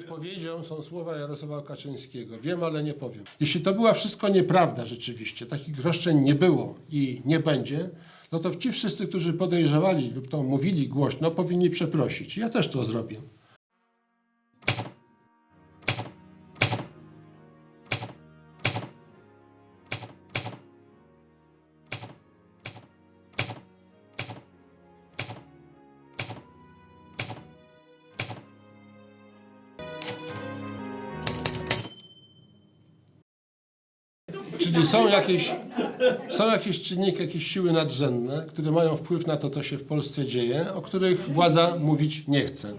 Odpowiedzią są słowa Jarosława Kaczyńskiego. Wiem, ale nie powiem. Jeśli to była wszystko nieprawda rzeczywiście, takich roszczeń nie było i nie będzie, no to ci wszyscy, którzy podejrzewali lub to mówili głośno, powinni przeprosić. Ja też to zrobię. Czyli są jakieś, są jakieś czynniki, jakieś siły nadrzędne, które mają wpływ na to, co się w Polsce dzieje, o których władza mówić nie chce.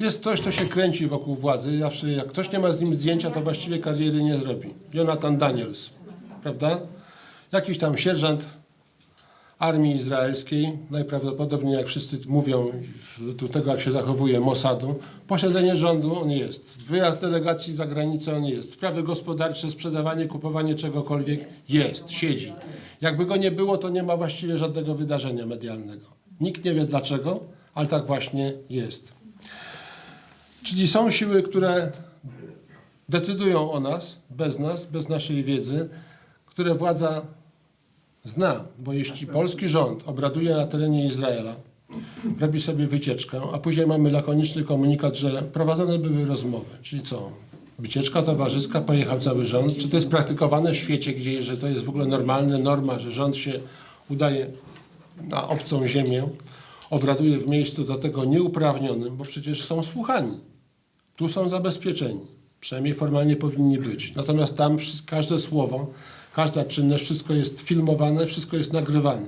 Jest ktoś, kto się kręci wokół władzy. Zawsze jak ktoś nie ma z nim zdjęcia, to właściwie kariery nie zrobi. Jonathan Daniels, prawda? Jakiś tam sierżant armii izraelskiej, najprawdopodobniej jak wszyscy mówią do tego, jak się zachowuje Mossadu, posiadanie rządu on jest, wyjazd delegacji za granicę on jest, sprawy gospodarcze, sprzedawanie, kupowanie czegokolwiek jest, siedzi. Jakby go nie było, to nie ma właściwie żadnego wydarzenia medialnego. Nikt nie wie dlaczego, ale tak właśnie jest. Czyli są siły, które decydują o nas, bez nas, bez naszej wiedzy, które władza zna, bo jeśli polski rząd obraduje na terenie Izraela, robi sobie wycieczkę, a później mamy lakoniczny komunikat, że prowadzone były rozmowy, czyli co? Wycieczka towarzyska, pojechał cały rząd. Czy to jest praktykowane w świecie gdzieś, że to jest w ogóle normalna norma, że rząd się udaje na obcą ziemię, obraduje w miejscu do tego nieuprawnionym, bo przecież są słuchani. Tu są zabezpieczeni. Przynajmniej formalnie powinni być. Natomiast tam każde słowo, każda czynność, wszystko jest filmowane, wszystko jest nagrywane.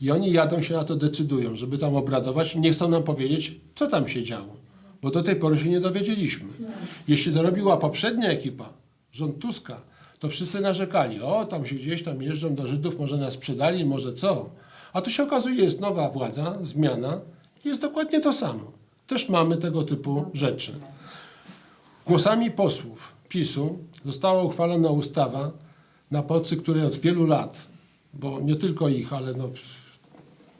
I oni jadą się na to decydują, żeby tam obradować nie chcą nam powiedzieć, co tam się działo. Bo do tej pory się nie dowiedzieliśmy. Jeśli to robiła poprzednia ekipa, rząd Tuska, to wszyscy narzekali. O, tam się gdzieś tam jeżdżą do Żydów, może nas sprzedali, może co. A tu się okazuje, jest nowa władza, zmiana i jest dokładnie to samo. Też mamy tego typu rzeczy. Głosami posłów PiSu została uchwalona ustawa, na mocy której od wielu lat, bo nie tylko ich, ale no,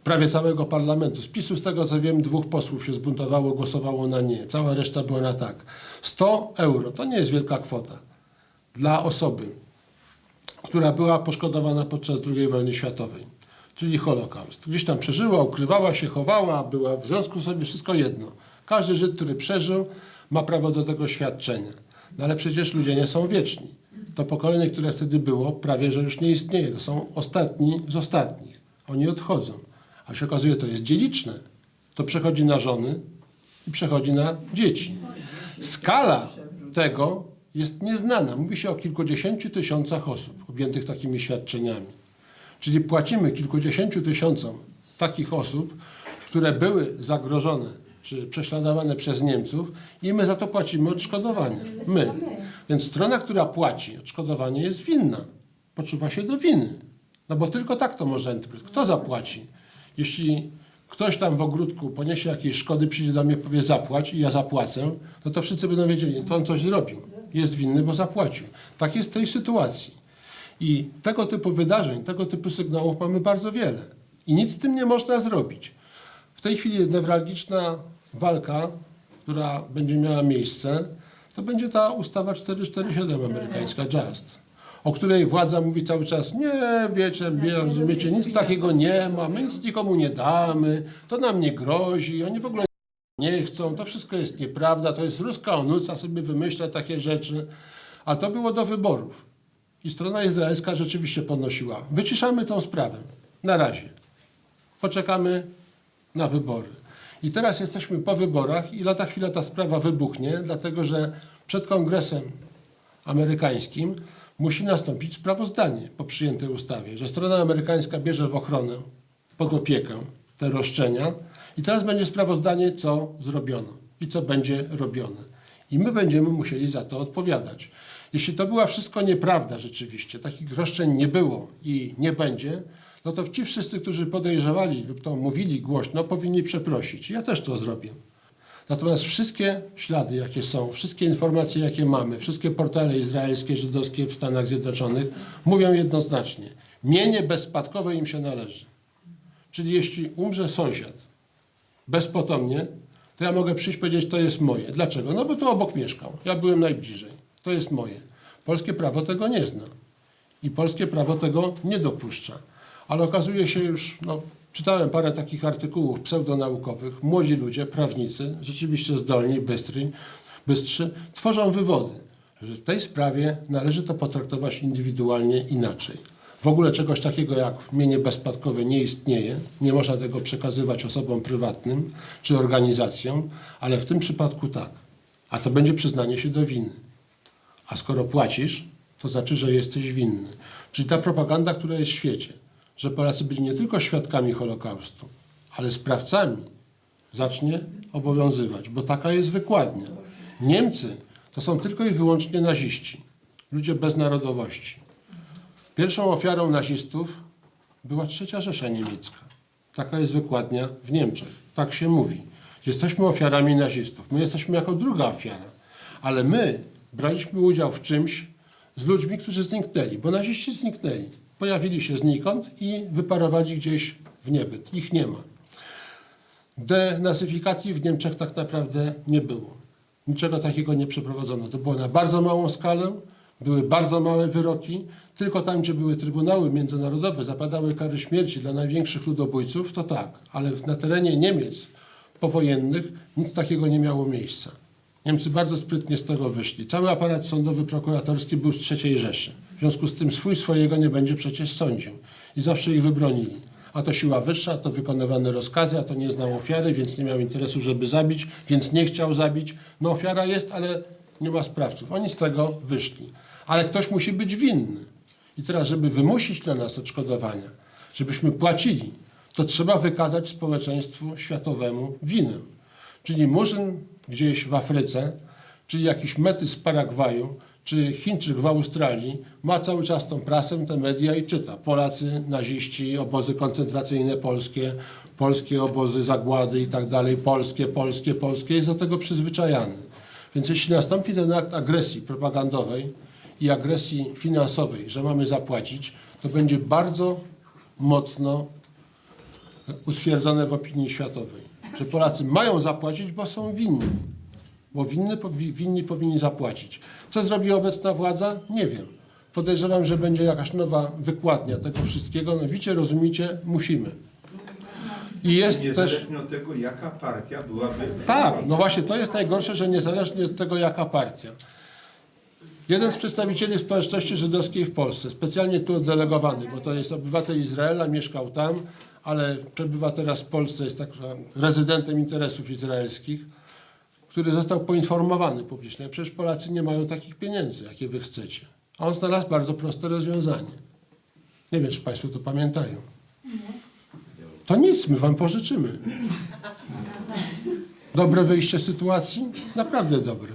prawie całego parlamentu, z PiSu z tego co wiem dwóch posłów się zbuntowało, głosowało na nie, cała reszta była na tak. 100 euro to nie jest wielka kwota dla osoby, która była poszkodowana podczas II wojny światowej, czyli Holokaust. Gdzieś tam przeżyła, ukrywała się, chowała, była w związku sobie wszystko jedno. Każdy Żyd, który przeżył, ma prawo do tego świadczenia. No ale przecież ludzie nie są wieczni. To pokolenie, które wtedy było, prawie że już nie istnieje. To są ostatni z ostatnich. Oni odchodzą. A się okazuje, to jest dziedziczne. To przechodzi na żony i przechodzi na dzieci. Skala tego jest nieznana. Mówi się o kilkudziesięciu tysiącach osób objętych takimi świadczeniami. Czyli płacimy kilkudziesięciu tysiącom takich osób, które były zagrożone czy prześladowane przez Niemców i my za to płacimy odszkodowanie. My. Więc strona, która płaci odszkodowanie jest winna. Poczuwa się do winy. No bo tylko tak to można interpretować. Kto zapłaci? Jeśli ktoś tam w ogródku poniesie jakieś szkody, przyjdzie do mnie powie zapłać i ja zapłacę, no to wszyscy będą wiedzieli, to on coś zrobił. Jest winny, bo zapłacił. Tak jest w tej sytuacji. I tego typu wydarzeń, tego typu sygnałów mamy bardzo wiele. I nic z tym nie można zrobić. W tej chwili newralgiczna walka, która będzie miała miejsce, to będzie ta ustawa 447 amerykańska, JUST, o której władza mówi cały czas, nie, wiecie, nie, rozumiecie, nic takiego nie ma, my nic nikomu nie damy, to nam nie grozi, oni w ogóle nie chcą, to wszystko jest nieprawda, to jest ruska onuca, sobie wymyśla takie rzeczy, a to było do wyborów. I strona izraelska rzeczywiście podnosiła. Wyciszamy tą sprawę. Na razie. Poczekamy na wybory. I teraz jesteśmy po wyborach i lata chwila ta sprawa wybuchnie, dlatego że przed kongresem amerykańskim musi nastąpić sprawozdanie po przyjętej ustawie, że strona amerykańska bierze w ochronę, pod opiekę te roszczenia i teraz będzie sprawozdanie, co zrobiono i co będzie robione. I my będziemy musieli za to odpowiadać. Jeśli to była wszystko nieprawda rzeczywiście, takich roszczeń nie było i nie będzie, no to ci wszyscy, którzy podejrzewali lub to mówili głośno, powinni przeprosić. Ja też to zrobię. Natomiast wszystkie ślady, jakie są, wszystkie informacje, jakie mamy, wszystkie portale izraelskie, żydowskie w Stanach Zjednoczonych mówią jednoznacznie, mienie bezspadkowe im się należy. Czyli jeśli umrze sąsiad bezpotomnie, to ja mogę przyjść i powiedzieć, to jest moje. Dlaczego? No bo tu obok mieszkał. Ja byłem najbliżej. To jest moje. Polskie prawo tego nie zna. I polskie prawo tego nie dopuszcza. Ale okazuje się już, no, czytałem parę takich artykułów pseudonaukowych, młodzi ludzie, prawnicy, rzeczywiście zdolni, bystry, bystrzy, tworzą wywody, że w tej sprawie należy to potraktować indywidualnie inaczej. W ogóle czegoś takiego jak mienie bezspadkowe nie istnieje, nie można tego przekazywać osobom prywatnym czy organizacjom, ale w tym przypadku tak. A to będzie przyznanie się do winy. A skoro płacisz, to znaczy, że jesteś winny. Czyli ta propaganda, która jest w świecie, że Polacy byli nie tylko świadkami Holokaustu, ale sprawcami, zacznie obowiązywać, bo taka jest wykładnia. Niemcy to są tylko i wyłącznie naziści, ludzie bez narodowości. Pierwszą ofiarą nazistów była trzecia Rzesza Niemiecka. Taka jest wykładnia w Niemczech. Tak się mówi. Jesteśmy ofiarami nazistów. My jesteśmy jako druga ofiara. Ale my braliśmy udział w czymś z ludźmi, którzy zniknęli, bo naziści zniknęli. Pojawili się znikąd i wyparowali gdzieś w niebyt. Ich nie ma. Denazyfikacji w Niemczech tak naprawdę nie było. Niczego takiego nie przeprowadzono. To było na bardzo małą skalę, były bardzo małe wyroki. Tylko tam, gdzie były trybunały międzynarodowe, zapadały kary śmierci dla największych ludobójców, to tak. Ale na terenie Niemiec powojennych nic takiego nie miało miejsca. Niemcy bardzo sprytnie z tego wyszli. Cały aparat sądowy, prokuratorski był z III Rzeszy. W związku z tym swój swojego nie będzie przecież sądził. I zawsze ich wybronili. A to siła wyższa, a to wykonywane rozkazy, a to nie znał ofiary, więc nie miał interesu, żeby zabić, więc nie chciał zabić. No ofiara jest, ale nie ma sprawców. Oni z tego wyszli. Ale ktoś musi być winny. I teraz, żeby wymusić na nas odszkodowania, żebyśmy płacili, to trzeba wykazać społeczeństwu światowemu winę. Czyli murzyn gdzieś w Afryce, czy jakiś mety z Paragwaju, czy Chińczyk w Australii ma cały czas tą prasę, te media i czyta. Polacy, naziści, obozy koncentracyjne polskie, polskie obozy zagłady i tak dalej, polskie, polskie, polskie, jest do tego przyzwyczajany. Więc jeśli nastąpi ten akt agresji propagandowej i agresji finansowej, że mamy zapłacić, to będzie bardzo mocno utwierdzone w opinii światowej, że Polacy mają zapłacić, bo są winni. Bo winny, winni powinni zapłacić. Co zrobi obecna władza? Nie wiem. Podejrzewam, że będzie jakaś nowa wykładnia tego wszystkiego. No widzicie, rozumiecie, musimy. I jest też... Niezależnie od tego, jaka partia byłaby... Tak, no właśnie to jest najgorsze, że niezależnie od tego, jaka partia. Jeden z przedstawicieli społeczności żydowskiej w Polsce, specjalnie tu oddelegowany, bo to jest obywatel Izraela, mieszkał tam, ale przebywa teraz w Polsce, jest tak rezydentem interesów izraelskich, który został poinformowany publicznie. Przecież Polacy nie mają takich pieniędzy, jakie wy chcecie. A on znalazł bardzo proste rozwiązanie. Nie wiem, czy Państwo to pamiętają. To nic, my Wam pożyczymy. Dobre wyjście z sytuacji? Naprawdę dobre.